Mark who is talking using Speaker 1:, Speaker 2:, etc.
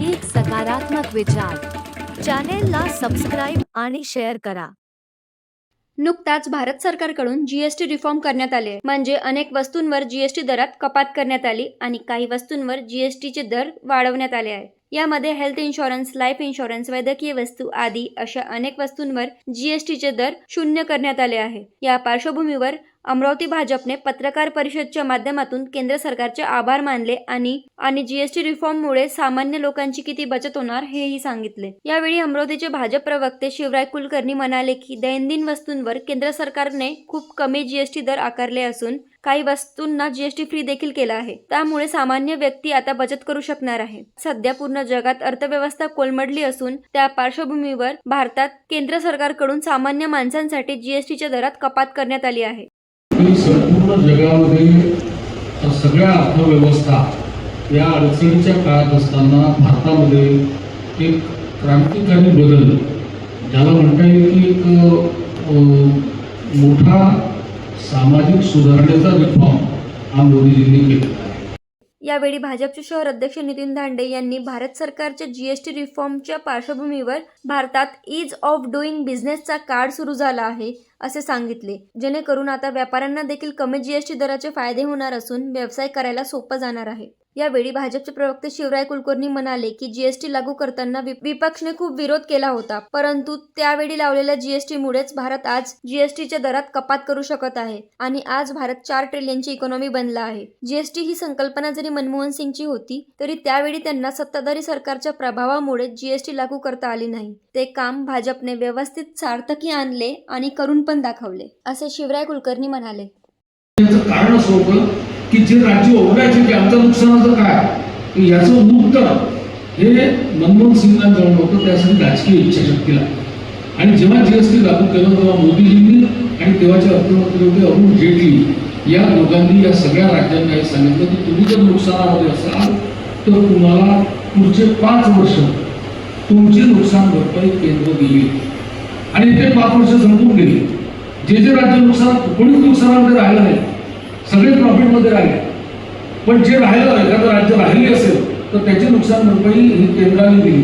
Speaker 1: एक सकारात्मक विचार. चॅनेलला सबस्क्राईब आणि शेअर करा.
Speaker 2: नुकताच भारत सरकारकडून जीएसटी रिफॉर्म करण्यात आले. म्हणजे अनेक वस्तूंवर जीएसटी दरात कपात करण्यात आली आणि काही वस्तूंवर जीएसटीचे दर वाढवण्यात आले आहे. यामध्ये हेल्थ इन्शुरन्स लाईफ इन्शुरन्स वैद्यकीय वस्तू आदी अशा अनेक वस्तूंवर जीएसटीचे दर शून्य करण्यात आले आहे. या पार्श्वभूमीवर अमरावती भाजपने पत्रकार परिषदच्या माध्यमातून केंद्र सरकारचे आभार मानले आणि आणि जीएसटी रिफॉर्ममुळे सामान्य लोकांची किती बचत होणार हेही सांगितले. यावेळी अमरावतीचे भाजप प्रवक्ते शिवराय कुलकर्णी म्हणाले की दैनंदिन वस्तूंवर केंद्र सरकारने खूप कमी जीएसटी दर आकारले असून काही वस्तूंना जीएसटी फ्री देखील केला आहे. त्यामुळे सामान्य व्यक्ती आता बचत करू शकणार आहे. सध्या पूर्ण जगात अर्थव्यवस्था कोलमडली असून त्या पार्श्वभूमीवर भारतात केंद्र सरकारकडून सामान्य माणसांसाठी जीएसटीच्या दरात कपात करण्यात आली आहे.
Speaker 3: ही संपूर्ण जगामध्ये सगळ्या अर्थव्यवस्था या अडचणीच्या काळात असताना भारतामध्ये एक क्रांतिकारी बदल ज्याला म्हणता येईल की एक मोठा सामाजिक सुधारणेचा रिफॉर्म हा मोदीजींनी केला. आहे
Speaker 2: यावेळी भाजपचे शहर अध्यक्ष नितीन धांडे यांनी भारत सरकारच्या जीएसटी रिफॉर्मच्या पार्श्वभूमीवर भारतात इज ऑफ डुईंग बिझनेसचा कार्ड सुरू झाला आहे असे सांगितले. जेणेकरून आता व्यापाऱ्यांना देखील कमी जीएसटी दराचे फायदे होणार असून व्यवसाय करायला सोपं जाणार आहे. यावेळी भाजपचे प्रवक्ते शिवराय कुलकर्णी म्हणाले की जीएसटी लागू करताना विपक्षने खूप विरोध केला होता परंतु त्यावेळी लावलेल्या जीएसटी मुळेच भारत आज जीएसटीच्या दरात कपात करू शकत आहे आणि आज भारत चार ट्रिलियनची इकॉनॉमी बनला आहे. जीएसटी ही संकल्पना जरी मनमोहन सिंगची होती तरी त्यावेळी त्यांना सत्ताधारी सरकारच्या प्रभावामुळे जीएसटी लागू करता आली नाही. ते काम भाजपने व्यवस्थित सार्थकी आणले आणि करून पण दाखवले असे शिवराय कुलकर्णी म्हणाले.
Speaker 3: कारण असं होतं की जे राज्य ओरडायचे की आमचं नुकसानाचं काय? याचं उत्तर हे मनमोहन सिंगला जाऊन होतं त्यासाठी राजकीय इच्छाशक्तीला. आणि जेव्हा जीएसटी लागू केलं तेव्हा मोदीजींनी आणि तेव्हाचे अर्थमंत्री होते अरुण जेटली या दोघांनी या सगळ्या राज्यांना हे सांगितलं की तुम्ही जर नुकसानामध्ये असाल तर तुम्हाला पुढचे पाच वर्ष तुमची नुकसान भरपाई केंद्र दिली. आणि ते पाच वर्ष संपून गेली. जे जे राज्य नुकसान कोणीच नुकसानामध्ये राहिलं नाही. सगळे प्रॉफिटमध्ये राहिले. पण जे राहिलं एखादं राज्य राहिली असेल तर त्याची नुकसान भरपाई ही केंद्राने दिली